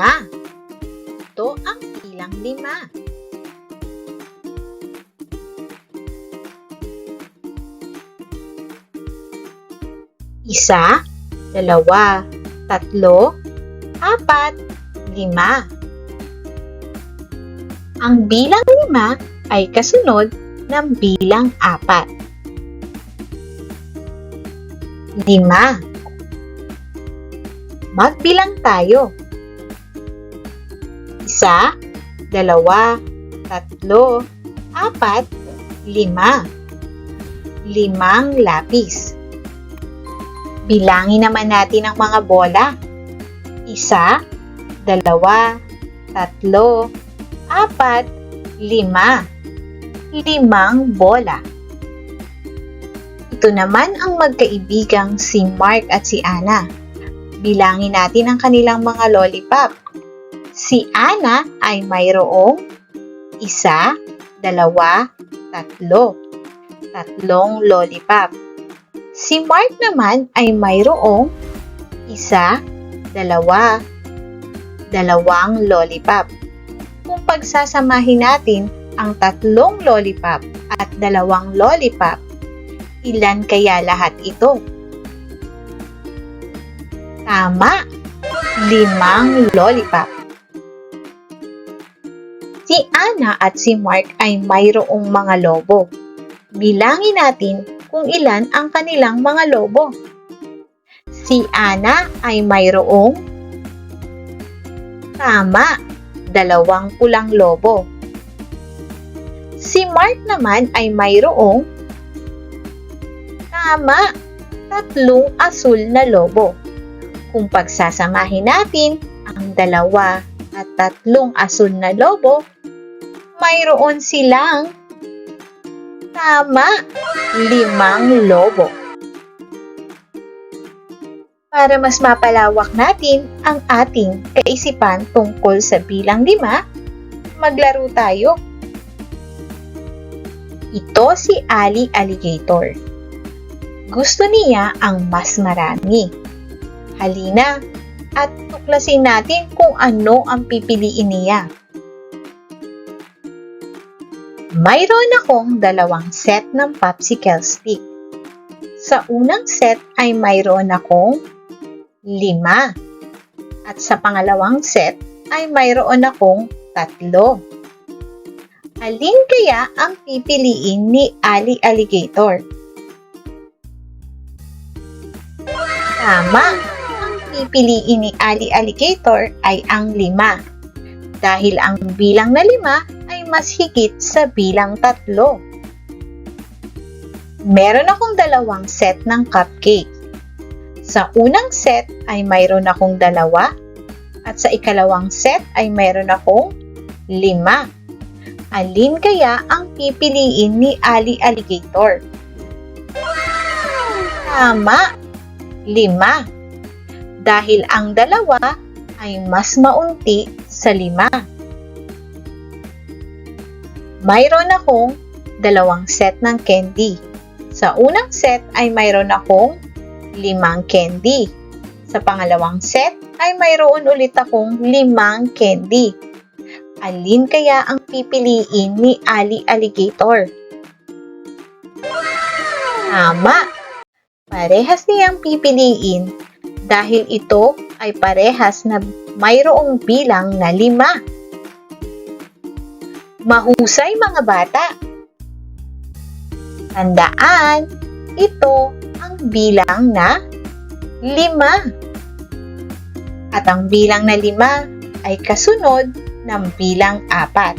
Lima. Ito ang bilang lima. Isa, dalawa, tatlo, apat, lima. Ang bilang lima ay kasunod ng bilang apat. Lima. Magbilang tayo. Isa, dalawa, tatlo, apat, lima. Limang lapis. Bilangin naman natin ang mga bola. Isa, dalawa, tatlo, apat, lima. Limang bola. Ito naman ang magkaibigang si Mark at si Anna. Bilangin natin ang kanilang mga lollipop. Si Anna ay mayroong isa, dalawa, tatlo. Tatlong lollipop. Si Mark naman ay mayroong isa, dalawa, dalawang lollipop. Kung pagsasamahin natin ang tatlong lollipop at dalawang lollipop, ilan kaya lahat ito? Tama! Limang lollipop. Si Anna at si Mark ay mayroong mga lobo. Bilangin natin kung ilan ang kanilang mga lobo. Si Ana ay mayroong tama, dalawang pulang lobo. Si Mark naman ay mayroong tama, tatlong asul na lobo. Kung pagsasamahin natin ang dalawa at tatlong asul na lobo, mayroon silang Tama! Limang lobo. Para mas mapalawak natin ang ating kaisipan tungkol sa bilang lima, maglaro tayo. Ito si Ali Alligator. Gusto niya ang mas marami. Halina at tuklasin natin kung ano ang pipiliin niya. Mayroon akong dalawang set ng popsicle stick. Sa unang set ay mayroon akong lima. At sa pangalawang set ay mayroon akong tatlo. Alin kaya ang pipiliin ni Ali Alligator? Tama! Ang pipiliin ni Ali Alligator ay ang lima. Dahil ang bilang na lima mas higit sa bilang tatlo. Meron akong dalawang set ng cupcake. Sa unang set ay mayroon akong dalawa at sa ikalawang set ay mayroon akong lima. Alin kaya ang pipiliin ni Ali Alligator? Tama! Lima. Dahil ang dalawa ay mas maunti sa lima. Mayroon akong dalawang set ng candy. Sa unang set ay mayroon akong limang candy. Sa pangalawang set ay mayroon ulit akong limang candy. Alin kaya ang pipiliin ni Ali Alligator? Tama! Parehas niyang pipiliin dahil ito ay parehas na mayroong bilang na lima. Mahusay mga bata! Tandaan, ito ang bilang na lima. At ang bilang na lima ay kasunod ng bilang apat.